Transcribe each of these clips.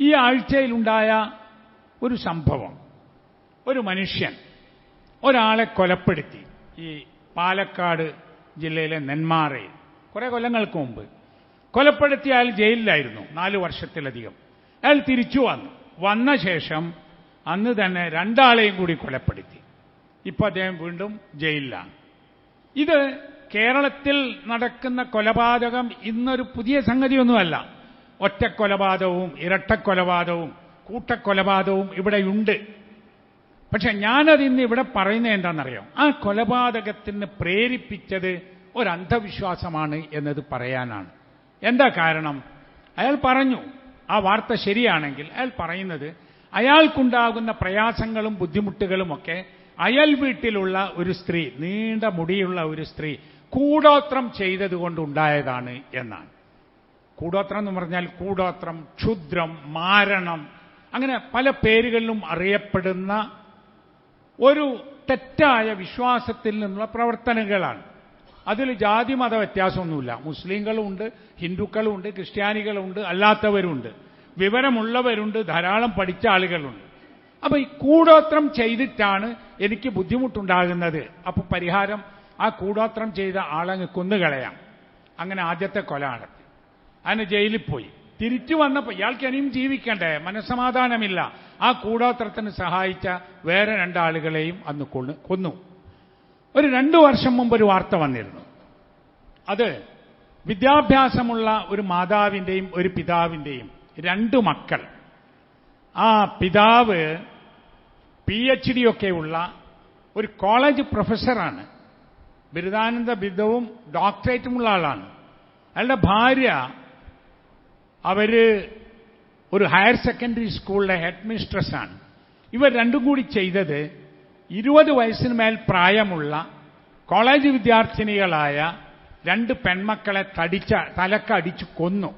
ഈ ആഴ്ചയിലുണ്ടായ ഒരു സംഭവം. ഒരു മനുഷ്യൻ ഒരാളെ കൊലപ്പെടുത്തി. ഈ പാലക്കാട് ജില്ലയിലെ നെന്മാറയിൽ. കുറെ കൊല്ലങ്ങൾക്ക് മുമ്പ്. കൊലപ്പെടുത്തിയ അയാൾ ജയിലിലായിരുന്നു. നാല് വർഷത്തിലധികം. അയാൾ തിരിച്ചു വന്നു. വന്ന ശേഷം അന്ന് തന്നെ രണ്ടാളെയും കൂടി കൊലപ്പെടുത്തി. ഇപ്പൊ അദ്ദേഹം വീണ്ടും ജയിലിലാണ്. ഇത് കേരളത്തിൽ നടക്കുന്ന കൊലപാതകം ഇന്നൊരു പുതിയ സംഗതിയൊന്നുമല്ല. ഒറ്റക്കൊലപാതകവും ഇരട്ടക്കൊലപാതകവും കൂട്ടക്കൊലപാതകവും ഇവിടെയുണ്ട്. പക്ഷെ ഞാനത് ഇന്ന് ഇവിടെ പറയുന്നത് എന്താണെന്നറിയോ? ആ കൊലപാതകത്തിന് പ്രേരിപ്പിച്ചത് ഒരു അന്ധവിശ്വാസമാണ് എന്നത് പറയാനാണ്. എന്താ കാരണം? അയാൾ പറഞ്ഞു ആ വാർത്ത ശരിയാണെങ്കിൽ അയാൾ പറയുന്നത് അയാൾക്കുണ്ടാകുന്ന പ്രയാസങ്ങളും ബുദ്ധിമുട്ടുകളുമൊക്കെ അയൽ വീട്ടിലുള്ള ഒരു സ്ത്രീ നീണ്ട മുടിയുള്ള ഒരു സ്ത്രീ കൂടോത്രം ചെയ്തതുകൊണ്ടുണ്ടായതാണ് എന്നാണ്. കൂടോത്രം എന്ന് പറഞ്ഞാൽ കൂടോത്രം ക്ഷുദ്രം മാരണം. അങ്ങനെ പല പേരുകളിലും അറിയപ്പെടുന്ന ഒരു തെറ്റായ വിശ്വാസത്തിൽ നിന്നുള്ള പ്രവർത്തനങ്ങളാണ്. അതിൽ ജാതി മത വ്യത്യാസമൊന്നുമില്ല. മുസ്ലിങ്ങളുണ്ട് ഹിന്ദുക്കളുണ്ട് ക്രിസ്ത്യാനികളുണ്ട് അല്ലാത്തവരുണ്ട്. വിവരമുള്ളവരുണ്ട് ധാരാളം പഠിച്ച ആളുകളുണ്ട്. അപ്പൊ ഈ കൂടോത്രം ചെയ്തിട്ടാണ് എനിക്ക് ബുദ്ധിമുട്ടുണ്ടാകുന്നത്. അപ്പൊ പരിഹാരം ആ കൂടോത്രം ചെയ്ത ആളങ്ങ് കൊന്നുകളയാം. അങ്ങനെ ആദ്യത്തെ കൊല നടത്തി അതിന് ജയിലിൽ പോയി. തിരിച്ചു വന്നപ്പോൾ ഇയാൾക്ക് ഇനിയും ജീവിക്കണ്ടേ? മനസ്സമാധാനമില്ല. ആ കൂടോത്രത്തിന് സഹായിച്ച വേറെ രണ്ടാളുകളെയും അന്ന് കൊന്നു ഒരു രണ്ടു വർഷം മുമ്പ് ഒരു വാർത്ത വന്നിരുന്നു. അത് വിദ്യാഭ്യാസമുള്ള ഒരു മാതാവിന്റെയും ഒരു പിതാവിന്റെയും രണ്ടു മക്കൾ. ആ പിതാവ് പി എച്ച് ഡി ഒക്കെയുള്ള ഒരു കോളേജ് പ്രൊഫസറാണ്. ബിരുദാനന്ദ ബിരുദവും ഡോക്ടറേറ്റുമുള്ള ആളാണ്. അയാളുടെ ഭാര്യ അവർ ഒരു ഹയർ സെക്കൻഡറി സ്കൂളിലെ ഹെഡ് മിസ്ട്രസ്സാണ് ഇവർ രണ്ടും കൂടി ചെയ്തത് ഇരുപത് വയസ്സിന് മേൽ പ്രായമുള്ള കോളേജ് വിദ്യാർത്ഥിനികളായ രണ്ട് പെൺമക്കളെ തടിച്ച തലക്കടിച്ച് കൊന്നു.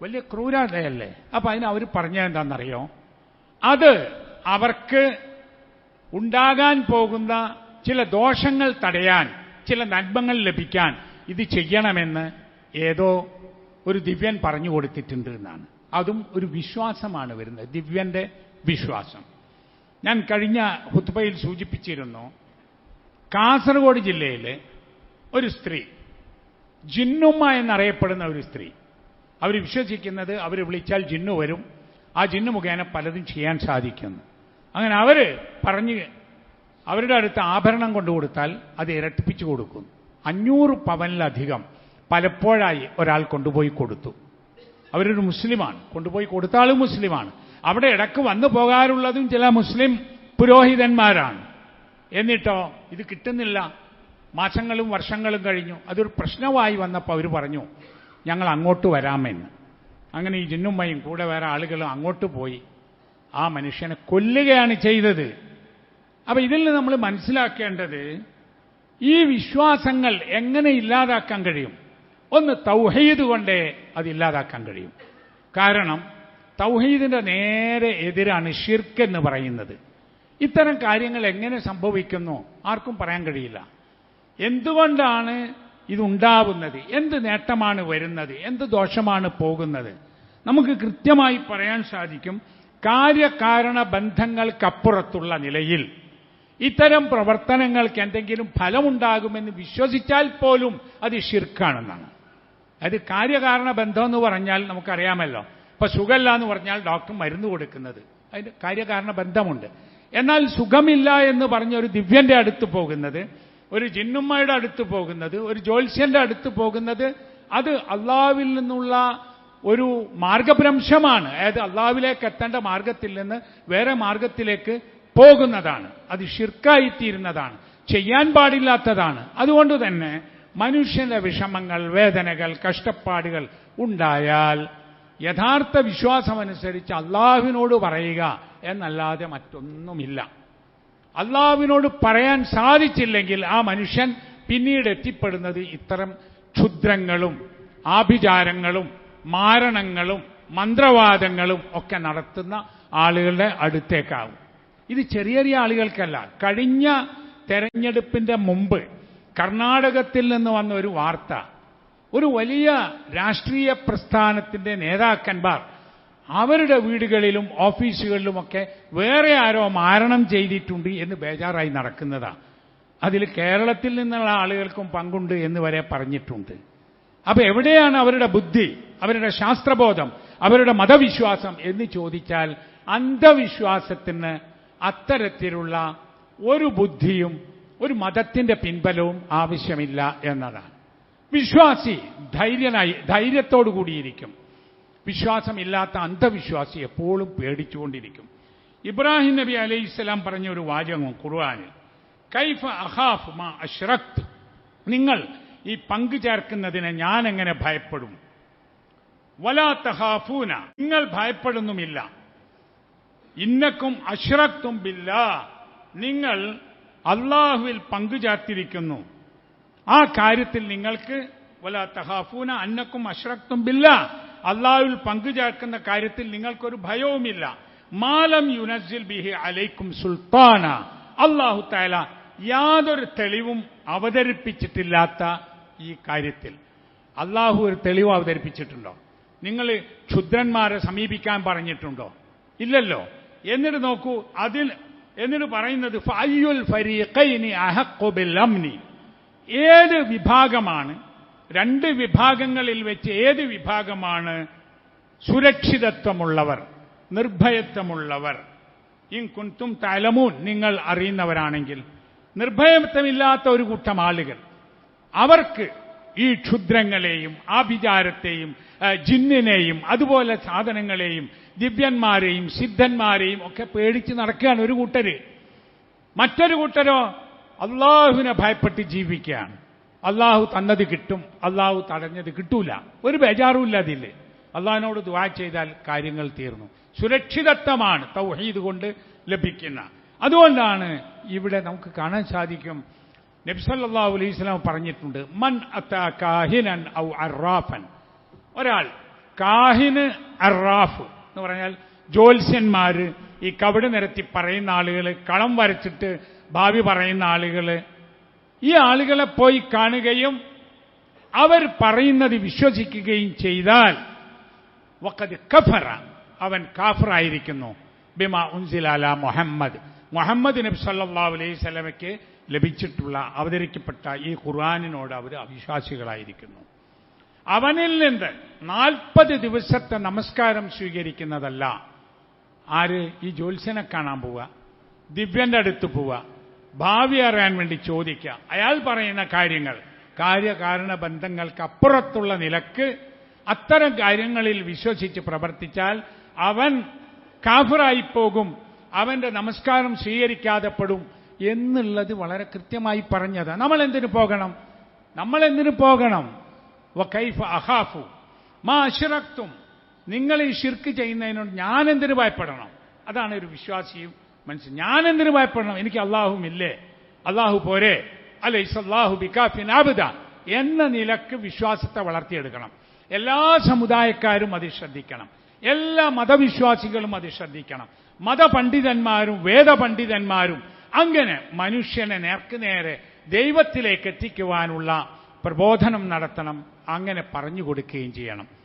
വലിയ ക്രൂരതയല്ലേ? അപ്പൊ അതിന് അവർ പറഞ്ഞത് എന്താണെന്നറിയോ? അത് അവർക്ക് ഉണ്ടാകാൻ പോകുന്ന ചില ദോഷങ്ങൾ തടയാൻ ചില നന്മകൾ ലഭിക്കാൻ ഇത് ചെയ്യണമെന്ന് ഏതോ ഒരു ദിവ്യൻ പറഞ്ഞു കൊടുത്തിട്ടുണ്ട് എന്നാണ്. അതും ഒരു വിശ്വാസമാണ് വരുന്നത്. ദിവ്യന്റെ വിശ്വാസം. ഞാൻ കഴിഞ്ഞ ഹുത്ബയിൽ സൂചിപ്പിച്ചിരുന്നു കാസർഗോഡ് ജില്ലയിലെ ഒരു സ്ത്രീ ജിന്നുമ്മ എന്നറിയപ്പെടുന്ന ഒരു സ്ത്രീ. അവർ വിശ്വസിക്കുന്നത് അവർ വിളിച്ചാൽ ജിന്നു വരും. ആ ജിന്നു മുഖേന പലതും ചെയ്യാൻ സാധിക്കുന്നു. അങ്ങനെ അവർ പറഞ്ഞ് അവരുടെ അടുത്ത് ആഭരണം കൊണ്ടുകൊടുത്താൽ അത് ഇരട്ടിപ്പിച്ചു കൊടുക്കും. അഞ്ഞൂറ് പവനിലധികം പലപ്പോഴായി ഒരാൾ കൊണ്ടുപോയി കൊടുത്തു. അവരൊരു മുസ്ലിമാണ്. കൊണ്ടുപോയി കൊടുത്ത ആളും മുസ്ലിമാണ്. അവിടെ ഇടയ്ക്ക് വന്നു പോകാറുള്ളതും ചില മുസ്ലിം പുരോഹിതന്മാരാണ്. എന്നിട്ടോ ഇത് കിട്ടുന്നില്ല. മാസങ്ങളും വർഷങ്ങളും കഴിഞ്ഞു. അതൊരു പ്രശ്നമായി വന്നപ്പോൾ അവർ പറഞ്ഞു ഞങ്ങൾ അങ്ങോട്ട് വരാമെന്ന്. അങ്ങനെ ഈ ജിന്നുമ്മയും കൂടെ വേറെ ആളുകളും അങ്ങോട്ട് പോയി. ആ മനുഷ്യനെ കൊല്ലുകയാണ് ചെയ്തത്. അപ്പൊ ഇതിൽ നിന്ന് നമ്മൾ മനസ്സിലാക്കേണ്ടത് ഈ വിശ്വാസങ്ങൾ എങ്ങനെ ഇല്ലാതാക്കാൻ കഴിയും? ഒന്ന് തൗഹീദ് കൊണ്ടേ അതില്ലാതാക്കാൻ കഴിയും. കാരണം തൗഹീദിന്റെ നേരെ എതിരാണ് ഷിർക്ക് എന്ന് പറയുന്നത്. ഇത്തരം കാര്യങ്ങൾ എങ്ങനെ സംഭവിക്കുന്നു ആർക്കും പറയാൻ കഴിയില്ല. എന്തുകൊണ്ടാണ് ഇതുണ്ടാവുന്നത്? എന്ത് നേട്ടമാണ് വരുന്നത്? എന്ത് ദോഷമാണ് പോകുന്നത്? നമുക്ക് കൃത്യമായി പറയാൻ സാധിക്കും കാര്യകാരണ ബന്ധങ്ങൾക്കപ്പുറത്തുള്ള നിലയിൽ ഇത്തരം പ്രവർത്തനങ്ങൾക്ക് എന്തെങ്കിലും ഫലമുണ്ടാകുമെന്ന് വിശ്വസിച്ചാൽ പോലും അത് ഷിർക്കാണെന്നാണ് അത് കാര്യകാരണ ബന്ധം എന്ന് പറഞ്ഞാൽ നമുക്കറിയാമല്ലോ. ഇപ്പൊ സുഖമില്ല എന്ന് പറഞ്ഞാൽ ഡോക്ടർ മരുന്ന് കൊടുക്കുന്നത്. അതിന് കാര്യകാരണ ബന്ധമുണ്ട്. എന്നാൽ സുഖമില്ല എന്ന് പറഞ്ഞ ഒരു ദിവ്യന്റെ അടുത്ത് പോകുന്നത് ഒരു ജിന്നുമ്മയുടെ അടുത്ത് പോകുന്നത് ഒരു ജ്യോത്സ്യന്റെ അടുത്ത് പോകുന്നത് അത് അള്ളാവിൽ നിന്നുള്ള ഒരു മാർഗഭ്രംശമാണ്. അതായത് അള്ളാവിലേക്ക് എത്തേണ്ട മാർഗത്തിൽ നിന്ന് വേറെ മാർഗത്തിലേക്ക് പോകുന്നതാണ്. അത് ഷിർക്കായിത്തീരുന്നതാണ് ചെയ്യാൻ പാടില്ലാത്തതാണ്. അതുകൊണ്ട് തന്നെ മനുഷ്യന്റെ വിഷമങ്ങൾ വേദനകൾ കഷ്ടപ്പാടുകൾ ഉണ്ടായാൽ യഥാർത്ഥ വിശ്വാസമനുസരിച്ച് അള്ളാഹുവിനോട് പറയുക എന്നല്ലാതെ മറ്റൊന്നുമില്ല. അള്ളാഹുവിനോട് പറയാൻ സാധിച്ചില്ലെങ്കിൽ ആ മനുഷ്യൻ പിന്നീട് എത്തിപ്പെടുന്നത് ഇത്തരം ക്ഷുദ്രങ്ങളും ആഭിചാരങ്ങളും മാരണങ്ങളും മന്ത്രവാദങ്ങളും ഒക്കെ നടത്തുന്ന ആളുകളുടെ അടുത്തേക്കാവും. ഇത് ചെറിയ ചെറിയ ആളുകൾക്കല്ല. കഴിഞ്ഞ തെരഞ്ഞെടുപ്പിന്റെ മുമ്പ് കർണാടകത്തിൽ നിന്ന് വന്ന ഒരു വാർത്ത ഒരു വലിയ രാഷ്ട്രീയ പ്രസ്ഥാനത്തിന്റെ നേതാക്കന്മാർ അവരുടെ വീടുകളിലും ഓഫീസുകളിലുമൊക്കെ വേറെ ആരോ മാരണം ചെയ്തിട്ടുണ്ട് എന്ന് ബേജാറായി നടക്കുന്നതാ. അതിൽ കേരളത്തിൽ നിന്നുള്ള ആളുകൾക്കും പങ്കുണ്ട് എന്ന് വരെ പറഞ്ഞിട്ടുണ്ട്. അപ്പൊ എവിടെയാണ് അവരുടെ ബുദ്ധി അവരുടെ ശാസ്ത്രബോധം അവരുടെ മതവിശ്വാസം എന്ന് ചോദിച്ചാൽ അന്ധവിശ്വാസത്തിന് അത്തരത്തിലുള്ള ഒരു ബുദ്ധിയും ഒരു മതത്തിന്റെ പിൻബലവും ആവശ്യമില്ല എന്നതാണ്. വിശ്വാസി ധൈര്യനായി ധൈര്യത്തോടു കൂടിയിരിക്കും. വിശ്വാസമില്ലാത്ത അന്ധവിശ്വാസി എപ്പോഴും പേടിച്ചുകൊണ്ടിരിക്കും. ഇബ്രാഹിം നബി അലൈഹി ഇസ്ലാം പറഞ്ഞ ഒരു വാചകവും ഖുർആാനിൽ കൈഫ അഹാഫ് മാ അഷ്റഖ് നിങ്ങൾ ഈ പങ്കു ചേർക്കുന്നതിനെ ഞാൻ എങ്ങനെ ഭയപ്പെടും? വലാ തഹാഫൂന നിങ്ങൾ ഭയപ്പെടുന്നുമില്ല. ഇന്നക്കും അഷ്റഖ്തും ബില്ല. നിങ്ങൾ അള്ളാഹുവിൽ പങ്കുചേർത്തിരിക്കുന്നു. ആ കാര്യത്തിൽ നിങ്ങൾക്ക് വലാ തഹാഫൂന അന്നക്കും അഷ്റക്തും ബില്ല. അള്ളാഹുവിൽ പങ്കുചേർക്കുന്ന കാര്യത്തിൽ നിങ്ങൾക്കൊരു ഭയവുമില്ല. മാലം യുനസിൽ ബിഹി അലൈക്കും സുൽത്താന. അള്ളാഹു താല യാതൊരു തെളിവും അവതരിപ്പിച്ചിട്ടില്ലാത്ത ഈ കാര്യത്തിൽ. അള്ളാഹു ഒരു തെളിവ് അവതരിപ്പിച്ചിട്ടുണ്ടോ? നിങ്ങൾ ക്ഷുദ്രന്മാരെ സമീപിക്കാൻ പറഞ്ഞിട്ടുണ്ടോ? ഇല്ലല്ലോ. എന്നിട്ട് നോക്കൂ അതിൽ എന്നിട്ട് പറയുന്നത് ഫയ്യുൽ ഫരീഖൈനി അഹഖു ബിൽ അംനി ഏത് വിഭാഗമാണ് രണ്ട് വിഭാഗങ്ങളിൽ വെച്ച് ഏത് വിഭാഗമാണ് സുരക്ഷിതത്വമുള്ളവർ നിർഭയത്വമുള്ളവർ? ഇൻ കുന്തും തലമൂൻ നിങ്ങൾ അറിയുന്നവരാണെങ്കിൽ. നിർഭയത്വമില്ലാത്ത ഒരു കൂട്ടം ആളുകൾ. അവർക്ക് ഈ ക്ഷുദ്രങ്ങളെയും ആഭിചാരത്തെയും ജിന്നിനെയും അതുപോലെ സാധനങ്ങളെയും ദിവ്യന്മാരെയും സിദ്ധന്മാരെയും ഒക്കെ പേടിച്ച് നടക്കുകയാണ് ഒരു കൂട്ടര്. മറ്റൊരു കൂട്ടരോ അള്ളാഹുവിനെ ഭയപ്പെട്ട് ജീവിക്കുകയാണ്. അള്ളാഹു തന്നത് കിട്ടും അള്ളാഹു തടഞ്ഞത് കിട്ടൂല. ഒരു ബേജാറുമില്ല അതിൽ അള്ളാഹിനോട് ദുവാ ചെയ്താൽ കാര്യങ്ങൾ തീർന്നു. സുരക്ഷിതത്വമാണ് തൗഹീദ് കൊണ്ട് ലഭിക്കുന്ന. അതുകൊണ്ടാണ് ഇവിടെ നമുക്ക് കാണാൻ സാധിക്കും. നബ്സല്ലാഹു അലൈഹി സ്വലാം പറഞ്ഞിട്ടുണ്ട് മൻ അത്ത കാഹിനൻ ഔ അറാഫൻ. ഒരാൾ കാഹിന് അറാഫ്. എന്ന് പറഞ്ഞാൽ ജ്യോത്സ്യന്മാര് ഈ കവിട് നിരത്തി പറയുന്ന ആളുകൾ കളം വരച്ചിട്ട് ഭാവി പറയുന്ന ആളുകൾ ഈ ആളുകളെ പോയി കാണുകയും അവർ പറയുന്നത് വിശ്വസിക്കുകയും ചെയ്താൽ വക്കത് കഫറ അവൻ കാഫറായിരിക്കുന്നു. ബിമ ഉൻസിലാല മുഹമ്മദ്. മുഹമ്മദ് നബി സല്ലാ അലൈഹി സ്വലമയ്ക്ക് ലഭിച്ചിട്ടുള്ള അവതരിക്കപ്പെട്ട ഈ ഖുർആാനിനോട് അവർ അവിശ്വാസികളായിരിക്കുന്നു. അവനിൽ നിന്ന് നാൽപ്പത് ദിവസത്തെ നമസ്കാരം സ്വീകരിക്കുന്നതല്ല. ആര്? ഈ ജ്യോത്സ്യനെ കാണാൻ പോവുക. ദിവ്യന്റെ അടുത്ത് പോവുക. ഭാവി അറിയാൻ വേണ്ടി ചോദിക്കുക. അയാൾ പറയുന്ന കാര്യങ്ങൾ. കാര്യകാരണ ബന്ധങ്ങൾക്ക് അപ്പുറത്തുള്ള നിലയ്ക്ക് അത്തരം കാര്യങ്ങളിൽ വിശ്വസിച്ച് പ്രവർത്തിച്ചാൽ അവൻ കാഫറായി പോകും അവന്റെ നമസ്കാരം സ്വീകരിക്കാതെ പെടും എന്നുള്ളത് വളരെ കൃത്യമായി പറഞ്ഞത്. നമ്മൾ എന്തിനു പോകണം? നമ്മൾ എന്തിനു പോകണം? വക്കൈഫ അഹാഫു. മാ അഷിറക്തും നിങ്ങൾ ഈ ഷിർക്ക് ചെയ്യുന്നതിനോട് ഞാൻ എന്തിനു ഭയപ്പെടണം? അതാണ് ഒരു വിശ്വാസിയും മനസ്സിൽ ഞാൻ എന്തിനു ഭയപ്പെടണം? എനിക്ക് അള്ളാഹും ഇല്ലേ അള്ളാഹു പോരെ. അല്ലെ ഇസല്ലാഹു ബിക്കാഫിൻ ആബിദ എന്ന നിലയ്ക്ക് വിശ്വാസത്തെ വളർത്തിയെടുക്കണം. എല്ലാ സമുദായക്കാരും അത് ശ്രദ്ധിക്കണം. എല്ലാ മതവിശ്വാസികളും അത് ശ്രദ്ധിക്കണം. മതപണ്ഡിതന്മാരും വേദപണ്ഡിതന്മാരും അങ്ങനെ മനുഷ്യനെ നേർക്കുനേരെ ദൈവത്തിലേക്ക് എത്തിക്കുവാനുള്ള പ്രബോധനം നടത്തണം. അങ്ങനെ പറഞ്ഞു കൊടുക്കുകയും ചെയ്യണം.